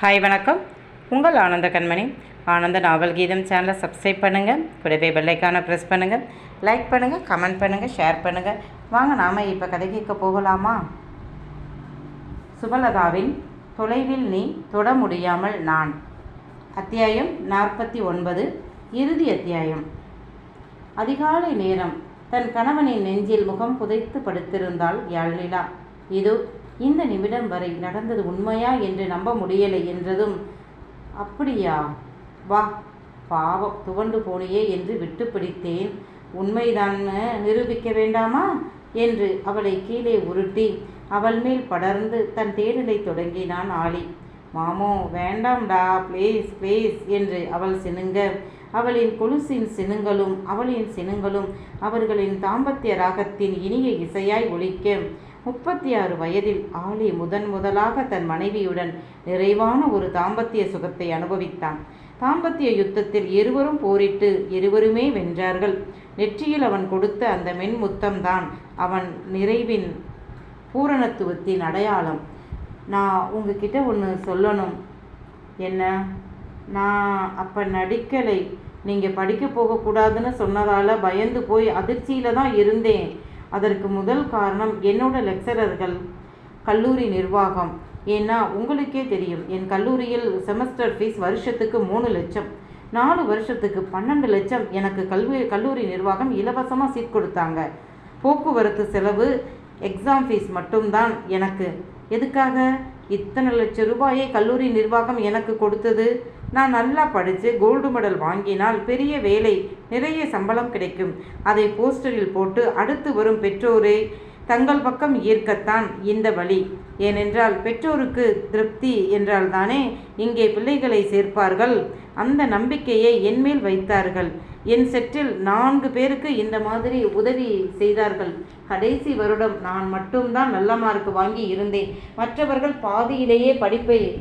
Hi வணக்கம். உங்கள் ஆனந்த கண்மணி. ஆனந்த நாவல் கீதம் சேனலை சப்ஸ்கிரைப் பண்ணுங்கள் கூடவே பெல்லைக்கான ப்ரெஸ் பண்ணுங்கள் லைக் பண்ணுங்கள் கமெண்ட் பண்ணுங்கள் ஷேர் பண்ணுங்கள் வாங்க நாம் இப்போ கதை கேட்க போகலாமா? சுபலதாவின் தொலைவில் நீ தொட முடியாமல் நான். அத்தியாயம் நாற்பத்தி ஒன்பது இறுதி அத்தியாயம். அதிகாலை நேரம் தன் கணவனின் நெஞ்சில் முகம் புதைத்து படுத்திருந்தாள் யாழ்லீலா இது இந்த நிமிடம் வரை நடந்தது உண்மையா என்று நம்ப முடியலை என்றதும் அப்படியா? வா பாவம் துவண்டு போனியே என்று விட்டு பிடித்தேன் உண்மைதான் நிரூபிக்க வேண்டாமா? என்று அவளை கீழே உருட்டி அவள் மேல் படர்ந்து தன் தேடலை தொடங்கினான் ஆளி மாமோ வேண்டாம்டா ப்ளீஸ் ப்ளீஸ் என்று அவள் சினுங்க. அவளின் கொலுசின் சினுங்களும் அவளின் சினுங்களும் அவர்களின் தாம்பத்திய ராகத்தின் இனிய இசையாய் ஒழிக்க முப்பத்தி ஆறு வயதில் ஆலி முதன் முதலாக தன் மனைவியுடன் நிறைவான ஒரு தாம்பத்திய சுகத்தை அனுபவித்தான். தாம்பத்திய யுத்தத்தில் இருவரும் போரிட்டு இருவருமே வென்றார்கள். நெற்றியில் அவன் கொடுத்த அந்த மென்முத்தம்தான் அவன் நிறைவின் பூரணத்துவத்தின் அடையாளம். நான் உங்ககிட்ட ஒன்று சொல்லணும். என்ன? நான் அப்போ நடிக்கலை. நீங்கள் படிக்க போகக்கூடாதுன்னு சொன்னதால் பயந்து போய் அதிர்ச்சியில் தான் இருந்தேன். அதற்கு முதல் காரணம் என்னோட லெக்சரர்கள் கல்லூரி நிர்வாகம். ஏன்னா உங்களுக்கே தெரியும் என் கல்லூரியில் செமஸ்டர் ஃபீஸ் வருஷத்துக்கு மூணு லட்சம். நாலு வருஷத்துக்கு பன்னெண்டு லட்சம் எனக்கு கல்வி கல்லூரி நிர்வாகம் இலவசமாக சீட் கொடுத்தாங்க. போக்குவரத்து செலவு எக்ஸாம் ஃபீஸ் மட்டும்தான் எனக்கு. எதுக்காக? இத்தனை லட்சம் ரூபாயை கல்லூரி நிர்வாகம் எனக்கு கொடுத்தது. நான் நல்லா படித்து கோல்டு மெடல் வாங்கினால் பெரிய வேலை நிறைய சம்பளம் கிடைக்கும். அதை போஸ்டரில் போட்டு அடுத்து வரும் பெற்றோரை தங்கள் பக்கம் ஈர்க்கத்தான் இந்த வழி. ஏனென்றால் பெற்றோருக்கு திருப்தி என்றால் தானே இங்கே பிள்ளைகளை சேர்ப்பார்கள். அந்த நம்பிக்கையை என்மேல் வைத்தார்கள். என் செட்டில் நான்கு பேருக்கு இந்த மாதிரி உதவி செய்தார்கள். கடைசி வருடம் நான் மட்டும்தான் நல்ல மார்க் வாங்கி இருந்தேன். மற்றவர்கள் பாதியிலேயே படிப்பை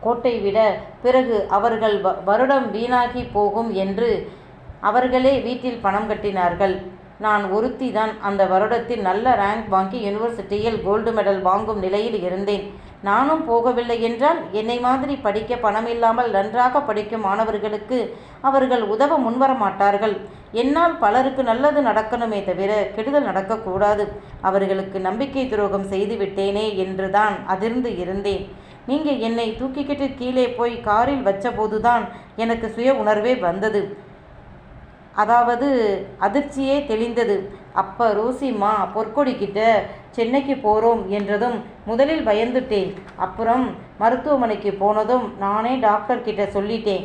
கோட்டை விட பிறகு அவர்கள் வ- வருடம் வீணாகி போகும் என்று அவர்களே வீட்டில் பணம் கட்டினார்கள். நான் ஒருத்தி தான் அந்த வருடத்தில் நல்ல ரேங்க் வாங்கி யூனிவர்சிட்டியில் கோல்டு மெடல் வாங்கும் நிலையில் இருந்தேன். நானும் போகவில்லை என்றால் என்னை மாதிரி படிக்க பணமில்லாமல் நன்றாக படிக்கும் மாணவர்களுக்கு அவர்கள் உதவ முன்வர மாட்டார்கள் என்னால் பலருக்கு நல்லது நடக்கணுமே தவிர கெடுதல் நடக்கக்கூடாது. அவர்களுக்கு நம்பிக்கை துரோகம் செய்து விட்டேனே என்றுதான் அதிர்ந்து இருந்தேன். நீங்கள் என்னை தூக்கிக்கிட்டு கீழே போய் காரில் வச்சபோதுதான் எனக்கு சுய உணர்வே வந்தது. அதாவது அதிர்ச்சியே தெளிந்தது. அப்போ ரோசிம்மா பொற்கொடிக்கிட்ட சென்னைக்கு போகிறோம் என்றதும் முதலில் பயந்துட்டேன். அப்புறம் மருத்துவமனைக்கு போனதும் நானே டாக்டர் கிட்ட சொல்லிட்டேன்.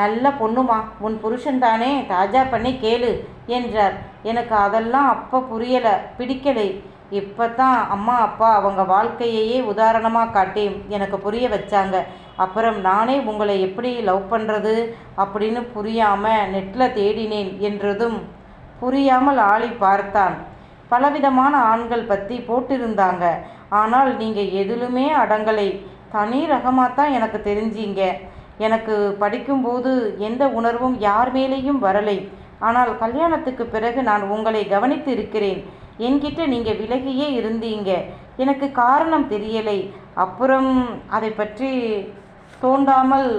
நல்ல பொண்ணுமா உன் புருஷன் தானே தாஜா பண்ணி கேளு என்றார். எனக்கு அதெல்லாம் அப்போ புரியலை பிடிக்கலை. இப்போ தான் அம்மா அப்பா அவங்க வாழ்க்கையையே உதாரணமாக காட்டி எனக்கு புரிய வச்சாங்க. அப்புறம் நானே உங்களை எப்படி லவ் பண்ணுறது அப்படின்னு புரியாமல் நெட்டில் தேடினேன் என்றதும் புரியாமல் ஆளி பார்த்தான். பலவிதமான ஆண்கள் பற்றி போட்டிருந்தாங்க. ஆனால் நீங்கள் எதிலுமே அடங்கலை. தனி ரகமாக தான் எனக்கு தெரிஞ்சீங்க. எனக்கு படிக்கும்போது எந்த உணர்வும் யார் மேலேயும் வரலை. ஆனால் கல்யாணத்துக்கு பிறகு நான் உங்களை கவனித்து இருக்கிறேன் என்கிட்ட நீங்கள் விலகியே இருந்தீங்க. எனக்கு காரணம் தெரியலை. அப்புறம் அதை பற்றி தோண்டாமல்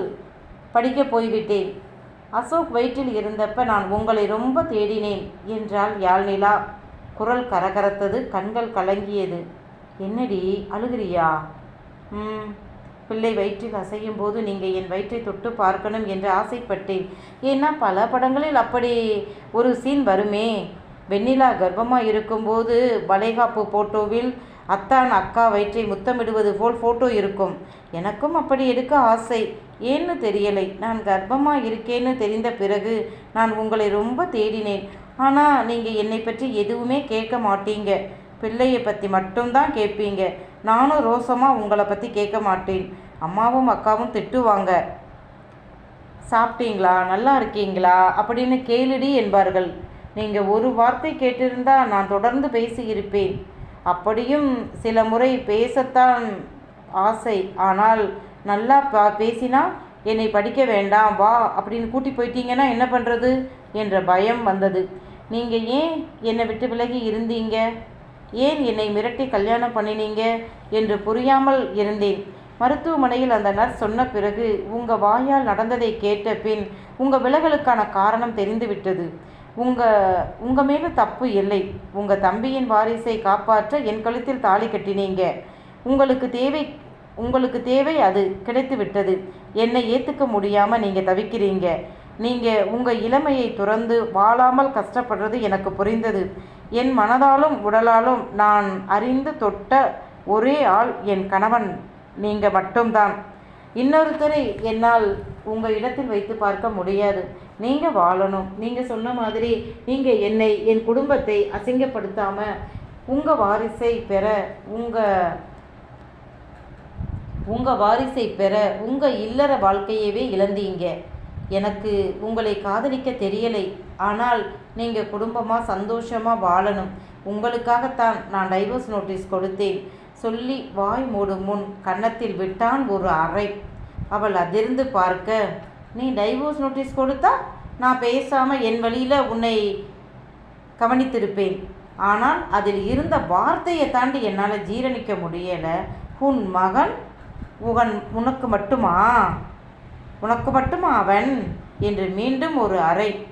படிக்க போய்விட்டேன். அசோக் வயிற்றில் இருந்தப்ப நான் உங்களை ரொம்ப தேடினேன் என்றாள் யாழ்நிலா. குரல் கரகரத்தது கண்கள் கலங்கியது. என்னடி அழுகிறியா? ம் பிள்ளை வயிற்றில் அசையும் போது நீங்கள் என் வயிற்றை தொட்டு பார்க்கணும் என்று ஆசைப்பட்டேன். ஏன்னா பல படங்களில் அப்படி ஒரு சீன் வருமே. வெண்ணிலா கர்ப்பமாக இருக்கும்போது வளைகாப்பு போட்டோவில் அத்தான் அக்கா வயிற்றை முத்தமிடுவது போல் ஃபோட்டோ இருக்கும். எனக்கும் அப்படி எடுக்க ஆசை. ஏன்னு தெரியலை. நான் கர்ப்பமாக இருக்கேன்னு தெரிந்த பிறகு நான் உங்களை ரொம்ப தேடினேன். ஆனால் நீங்கள் என்னை பற்றி எதுவுமே கேட்க மாட்டீங்க. பிள்ளையை பற்றி மட்டும்தான் கேட்பீங்க. நானும் ரோசமாக உங்களை பற்றி கேட்க மாட்டேன். அம்மாவும் அக்காவும் திட்டுவாங்க. சாப்பிட்டீங்களா? நல்லா இருக்கீங்களா? அப்படின்னு கேளுடி என்பார்கள். நீங்கள் ஒரு வார்த்தை கேட்டிருந்தால் நான் தொடர்ந்து பேசியிருப்பேன். அப்படியும் சில முறை பேசத்தான் ஆசை. ஆனால் நல்லா பா பேசினா என்னை படிக்க வேண்டாம் வா அப்படின்னு கூட்டி போயிட்டீங்கன்னா என்ன பண்ணுறது என்ற பயம் வந்தது. நீங்கள் ஏன் என்னை விட்டு விலகி இருந்தீங்க? ஏன் என்னை மிரட்டி கல்யாணம் பண்ணினீங்க என்று புரியாமல் இருந்தேன். மருத்துவமனையில் அந்த நர்ஸ் சொன்ன பிறகு உங்கள் வாயால் நடந்ததை கேட்ட பின் உங்கள் விலகலுக்கான காரணம் தெரிந்துவிட்டது. உங்கள் உங்கள் மேலே தப்பு இல்லை. உங்கள் தம்பியின் வாரிசை காப்பாற்ற என் கழுத்தில் தாலி கட்டினீங்க. உங்களுக்கு தேவை உங்களுக்கு தேவை அது கிடைத்து விட்டது என்னை ஏற்றுக்க முடியாமல் நீங்கள் தவிக்கிறீங்க. நீங்கள் உங்கள் இளமையை துறந்து வாழாமல் கஷ்டப்படுறது எனக்கு புரிந்தது. என் மனதாலும் உடலாலும் நான் அறிந்து தொட்ட ஒரே ஆள் என் கணவன். நீங்கள் மட்டும்தான். இன்னொருத்தரை என்னால் உங்கள் இடத்தில் வைத்து பார்க்க முடியாது. நீங்கள் வாழணும். நீங்கள் சொன்ன மாதிரி நீங்கள் என்னை என் குடும்பத்தை அசிங்கப்படுத்தாமல் உங்கள் வாரிசை பெற உங்கள் உங்கள் வாரிசை பெற உங்கள் இல்லற வாழ்க்கையவே இழந்தீங்க. எனக்கு உங்களை காதலிக்க தெரியலை. ஆனால் நீங்கள் குடும்பமாக சந்தோஷமாக வாழணும். உங்களுக்காகத்தான் நான் டைவர்ஸ் நோட்டீஸ் கொடுத்தேன். சொல்லி வாய் மூடும் முன் கன்னத்தில் விட்டான் ஒரு அறை. அவள் அதிர்ந்து பார்க்க நீ டைவோர்ஸ் நோட்டீஸ் கொடுத்தா நான் பேசாமல் என் வழியில் உன்னை கவனித்திருப்பேன். ஆனால் அதில் இருந்த வார்த்தையை தாண்டி என்னால் ஜீரணிக்க முடியலை. உன் மகன் உகன் உனக்கு மட்டுமா? உனக்கு மட்டுமா அவன்? என்று மீண்டும் ஒரு அறை.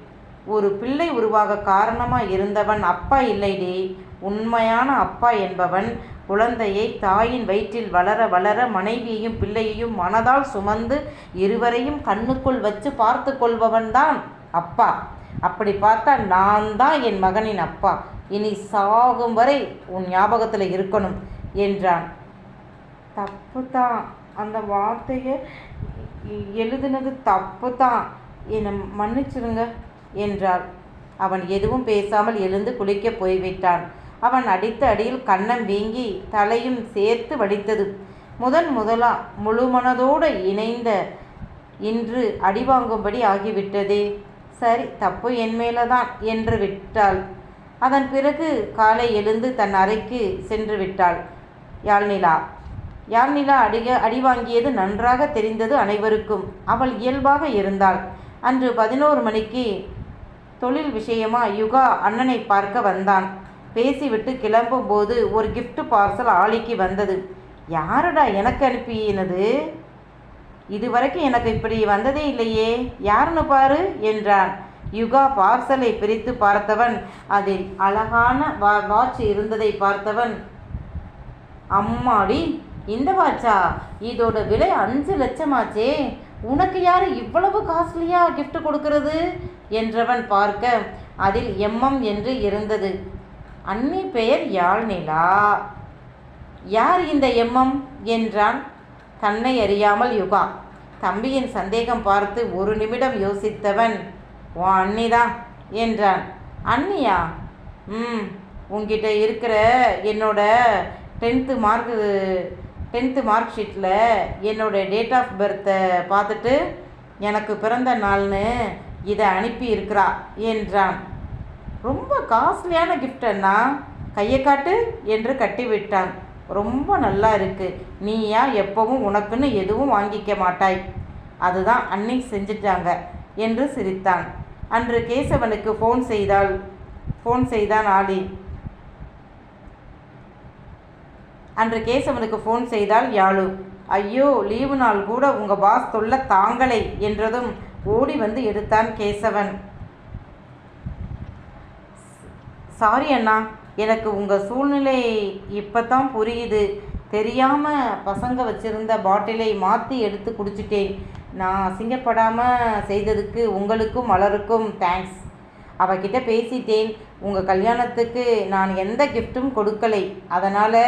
ஒரு பிள்ளை உருவாக காரணமாக இருந்தவன் அப்பா இல்லைடே. உண்மையான அப்பா என்பவன் குழந்தையை தாயின் வயிற்றில் வளர வளர மனைவியையும் பிள்ளையையும் மனதால் சுமந்து இருவரையும் கண்ணுக்குள் வச்சு பார்த்து கொள்பவன்தான் அப்பா. அப்படி பார்த்தா நான் தான் என் மகனின் அப்பா. இனி சாகும் வரை உன் ஞாபகத்தில் இருக்கணும் என்றான். தப்பு தான் அந்த வார்த்தையை எழுதுனது தப்பு தான் என்னை மன்னிச்சிருங்க என்றாள். அவன் எதுவும் பேசாமல் எழுந்து குளிக்கப் போய்விட்டான். அவன் அடித்த அடியில் கண்ணம் வீங்கி தலையும் சேர்த்து வடித்தது. முதன் முதலா முழுமனதோடு இணைந்த இன்று அடி வாங்கும்படி ஆகிவிட்டதே. சரி தப்பு என் மேலதான் என்று விட்டாள். அதன் பிறகு காலை எழுந்து தன் அறைக்கு சென்று விட்டாள். யாழ்நிலா யாழ்நிலா அடிக அடி வாங்கியது நன்றாக தெரிந்தது அனைவருக்கும். அவள் இயல்பாக இருந்தாள். அன்று பதினோரு மணிக்கு தொழில் விஷயமா யுகா அண்ணனை பார்க்க வந்தான். பேசிவிட்டு கிளம்பும் போது ஒரு கிஃப்ட் பார்சல் ஆளிக்கு வந்தது. யாருடா எனக்கு அனுப்பினது? இதுவரைக்கும் எனக்கு இப்படி வந்ததே இல்லையே. யாருன்னு பாரு என்றான். யுகா பார்சலை பிரித்து பார்த்தவன் அதில் அழகான வா வாட்ச் இருந்ததை பார்த்தவன் அம்மாடி இந்த வாட்சா இதோட விலை அஞ்சு லட்சமாச்சே. உனக்கு யார் இவ்வளவு காஸ்ட்லியா கிஃப்ட் கொடுக்கறது? என்றவன் பார்க்க அதில் எம்எம் என்று இருந்தது. அன்னி பெயர் யாழ்நிலா யார் இந்த எம்எம்? என்றான் தன்னை அறியாமல் யுகா. தம்பியின் சந்தேகம் பார்த்து ஒரு நிமிடம் யோசித்தவன் ஓ அண்ணிதான் என்றான். அண்ணியா ம் உங்ககிட்ட இருக்கிற என்னோட டென்த்து மார்க்கு டென்த்து மார்க் ஷீட்டில் என்னோட டேட் ஆஃப் பர்த்தை பார்த்துட்டு எனக்கு பிறந்த நாள்னு இதை அனுப்பி இருக்கிறா என்றான். ரொம்ப காஸ்ட்லியான gift அண்ணா. கையை காட்டு என்று கட்டிவிட்டான் ரொம்ப நல்லா இருக்குது நீயா எப்பவும் உனக்குன்னு எதுவும் வாங்கிக்க மாட்டாய். அதுதான் அன்னை செஞ்சிட்டாங்க என்று சிரித்தான். அன்று கேசவனுக்கு ஃபோன் செய்தால் ஃபோன் செய்தான் ஆலி அன்று கேசவனுக்கு ஃபோன் செய்தால் யாழு ஐயோ லீவு நாள் கூட உங்கள் பாஸ் தொல்ல தாங்களே என்றதும் ஓடி வந்து எடுத்தான் கேசவன். சாரி அண்ணா எனக்கு உங்கள் சூழ்நிலை இப்போ தான் புரியுது. தெரியாமல் பசங்க வச்சுருந்த பாட்டிலை மாற்றி எடுத்து குடிச்சிட்டேன். நான் அசிங்கப்படாமல் செய்ததுக்கு உங்களுக்கும் மலருக்கும் தேங்க்ஸ் அவகிட்ட பேசிட்டேன். உங்கள் கல்யாணத்துக்கு நான் எந்த கிஃப்ட்டும் கொடுக்கலை. அதனால்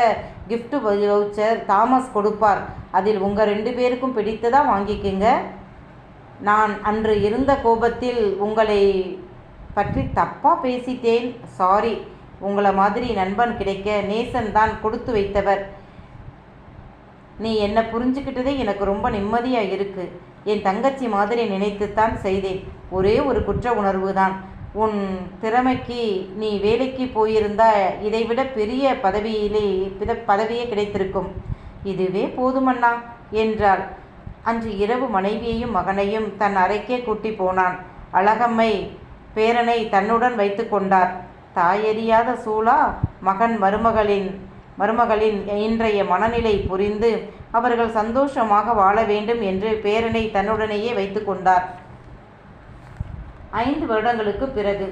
கிஃப்ட்டு வவுச்சர் தாமஸ் கொடுப்பார். அதில் உங்கள் ரெண்டு பேருக்கும் பிடித்ததாக வாங்கிக்கோங்க. நான் அன்று இருந்த கோபத்தில் உங்களை பற்றி தப்பாக பேசிட்டேன். சாரி உங்களை மாதிரி நண்பன் கிடைக்க நேசன் தான் கொடுத்து வைத்தவர். நீ என்னை புரிஞ்சுக்கிட்டதே எனக்கு ரொம்ப நிம்மதியாக இருக்கு. என் தங்கச்சி மாதிரி நினைத்துத்தான் செய்தேன். ஒரே ஒரு குற்ற உணர்வு தான் உன் திறமைக்கு நீ வேலைக்கு போயிருந்தா இதைவிட பெரிய பதவியிலே பித பதவியே கிடைத்திருக்கும். இதுவே போதுமண்ணா என்றாள். அன்று இரவு மனைவியையும் மகனையும் தன் அறைக்கே கூட்டி போனான். அழகம்மை பேரனை தன்னுடன் வைத்து கொண்டார். தாயறியாத சூளா மகன் மருமகளின் மருமகளின் இன்றைய மனநிலை புரிந்து அவர்கள் சந்தோஷமாக வாழ வேண்டும் என்று பேரனை தன்னுடனேயே வைத்து கொண்டார். ஐந்து வருடங்களுக்கு பிறகு.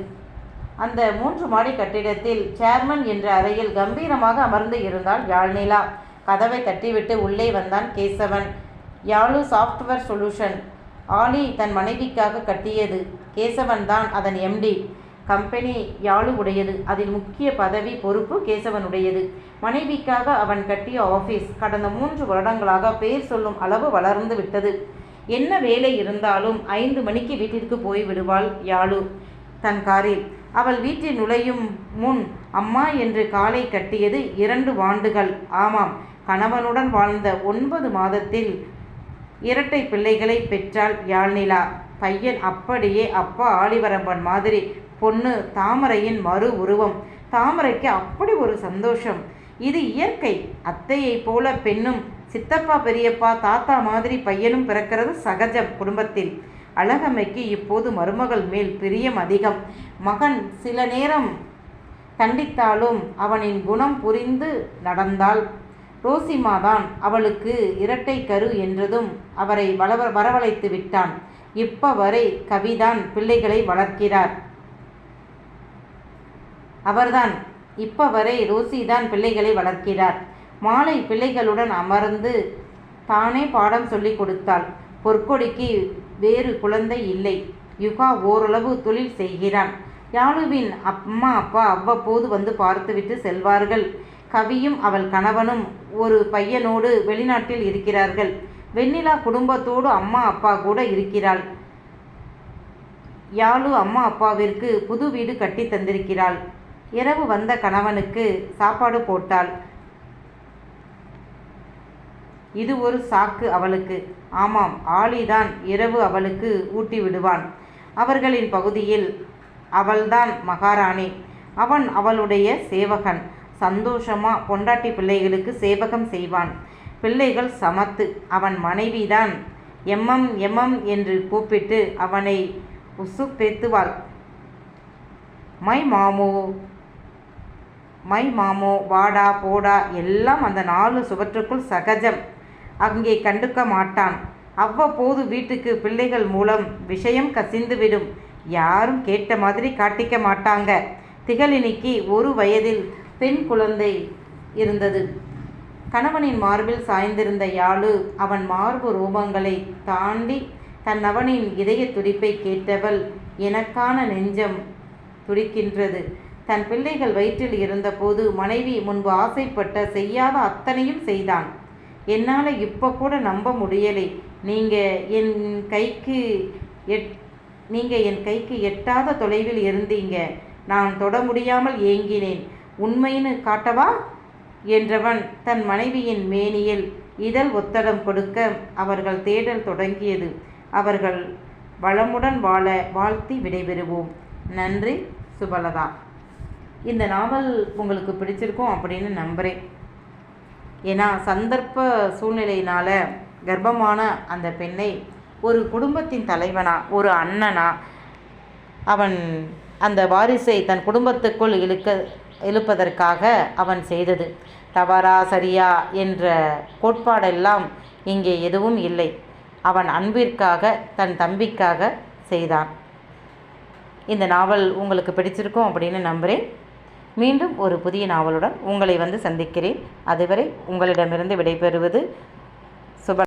அந்த மூன்று மாடி கட்டிடத்தில் சேர்மன் என்ற அறையில் கம்பீரமாக அமர்ந்து இருந்தாள் யாழ்நிலா. கதவை தட்டிவிட்டு உள்ளே வந்தான் கேசவன். யாழு software solution. ஆலி தன் மனைவிக்காக கட்டியது. கேசவன் தான் அதன் எம்டி கம்பெனி யாழு உடையது அதில் முக்கிய பதவி பொறுப்பு கேசவனுடையது. மனைவிக்காக அவன் கட்டிய ஆஃபீஸ் கடந்த மூன்று வருடங்களாக பேர் சொல்லும் அளவு வளர்ந்து விட்டது. என்ன வேலை இருந்தாலும் ஐந்து மணிக்கு வீட்டிற்கு போய் விடுவாள் யாழு. தன் காரில் அவள் வீட்டில் நுழையும் முன் அம்மா என்று காலை கட்டியது இரண்டு வாண்டுகள். ஆமாம் கணவனுடன் வாழ்ந்த ஒன்பது மாதத்தில் இரட்டை பிள்ளைகளை பெற்றாள் யாழ்நிலா. பையன் அப்படியே அப்பா ஆலிவரம்பன் மாதிரி. பொண்ணு தாமரையின் மறு உருவம். தாமரைக்கு அப்படி ஒரு சந்தோஷம். இது இயற்கை. அத்தையைப் போல பெண்ணும் சித்தப்பா பெரியப்பா தாத்தா மாதிரி பையனும் பிறக்கிறது சகஜம் குடும்பத்தில். அழகம்மைக்கு இப்போது மருமகள் மேல் பிரியம் அதிகம். மகன் சில நேரம் கண்டித்தாலும் அவனின் குணம் புரிந்து நடந்தாள் ரோசிமா தான் அவளுக்கு இரட்டை கரு என்றதும் அவரை வளவ வரவழைத்து விட்டான். இப்ப வரை கவிதான் பிள்ளைகளை வளர்க்கிறார். அவர்தான் இப்ப வரை ரோசி தான் பிள்ளைகளை வளர்க்கிறார். மாலை பிள்ளைகளுடன் அமர்ந்து தானே பாடம் சொல்லிக் கொடுத்தாள். பொற்கொடிக்கு வேறு குழந்தை இல்லை. யுகா ஓரளவு தொழில் செய்கிறான். யாழுவின் அம்மா அப்பா அவ்வப்போது வந்து பார்த்துவிட்டு செல்வார்கள். கவியும் அவள் கணவனும் ஒரு பையனோடு வெளிநாட்டில் இருக்கிறார்கள். வெண்ணிலா குடும்பத்தோடு அம்மா அப்பா கூட இருக்கிறாள். யாழு அம்மா அப்பாவிற்கு புது வீடு கட்டி தந்திருக்கிறாள். இரவு வந்த கணவனுக்கு சாப்பாடு போட்டாள். இது ஒரு சாக்கு அவளுக்கு. ஆமாம் ஆலிதான் இரவு அவளுக்கு ஊட்டி விடுவான் அவர்களின் பகுதியில் அவள்தான் மகாராணி. அவன் அவளுடைய சேவகன். சந்தோஷமா பொண்டாட்டி பிள்ளைகளுக்கு சேவகம் செய்வான். பிள்ளைகள் சமத்து. அவன் மனைவிதான். எம்எம் எம்எம் என்று கூப்பிட்டு அவனை உசுப்பேத்துவாள். மை மாமோ மை மாமோ வாடா போடா எல்லாம் அந்த நாலு சுவற்றுக்குள் சகஜம். அங்கே கண்டுக்க மாட்டான். அவ்வப்போது வீட்டுக்கு பிள்ளைகள் மூலம் விஷயம் கசிந்துவிடும். யாரும் கேட்ட மாதிரி காட்டிக்க மாட்டாங்க. திகழினிக்கு ஒரு வயதில் பெண் குழந்தை இருந்தது. கணவனின் மார்பில் சாய்ந்திருந்த யாழு அவன் மார்பு ரூபங்களை தாண்டி தன் அவனின் இதய துடிப்பை கேட்டவள் எனக்கான நெஞ்சம் துடிக்கின்றது. தன் பிள்ளைகள் வயிற்றில் இருந்தபோது மனைவி முன்பு ஆசைப்பட்ட செய்யாத அத்தனையும் செய்தான். என்னால் இப்போ கூட நம்ப முடியலை. நீங்கள் என் கைக்கு எட் நீங்கள் என் கைக்கு எட்டாத தொலைவில் இருந்தீங்க. நான் தொட முடியாமல் ஏங்கினேன். உண்மைன்னு காட்டவா? என்றவன் தன் மனைவியின் மேனியில் இதழ் ஒத்தடம் கொடுக்க அவர்கள் தேடல் தொடங்கியது. அவர்கள் வளமுடன் வாழ வாழ்த்தி விடைபெறுவோம். நன்றி சுபலதா. இந்த நாவல் உங்களுக்கு பிடிச்சிருக்கும் அப்படின்னு நம்புகிறேன் ஏன்னா சந்தர்ப்ப சூழ்நிலையினால் கர்ப்பமான அந்த பெண்ணை ஒரு குடும்பத்தின் தலைவனா ஒரு அண்ணனா அவன் அந்த வாரிசை தன் குடும்பத்துக்குள் இழுக்க இழுப்பதற்காக அவன் செய்தது. தவறா சரியா என்ற கோட்பாடெல்லாம் இங்கே எதுவும் இல்லை. அவன் அன்பிற்காக தன் தம்பிக்காக செய்தான். இந்த நாவல் உங்களுக்கு பிடிச்சிருக்கும் அப்படின்னு நம்புகிறேன் மீண்டும் ஒரு புதிய நாவலுடன் உங்களை வந்து சந்திக்கிறேன். அதுவரை உங்களிடமிருந்து விடைபெறுவது